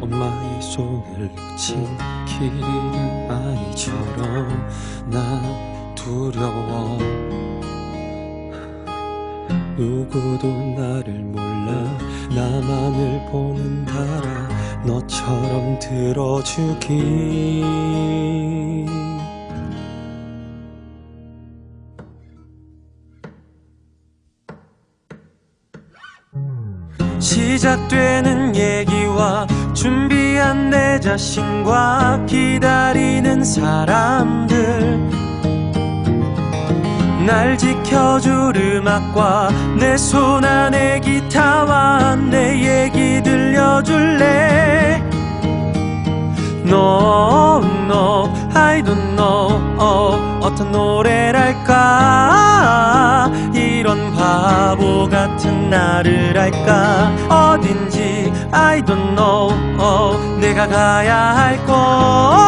엄마의 손을 길이는 아이처럼 나 두려워. 누구도 나를 몰라. 나만을 보는다라. 너처럼 들어주기 시작되는 얘기와 준비한 내 자신과 기다리는 사람들. 날 지켜줄 음악과 내 손 안에 기타와 내 얘기 들려줄래? No, no, I don't know. 어, 어떤 노래랄까 바보 같은 나를 알까? 어딘지 I don't know. 어, 내가 가야 할 곳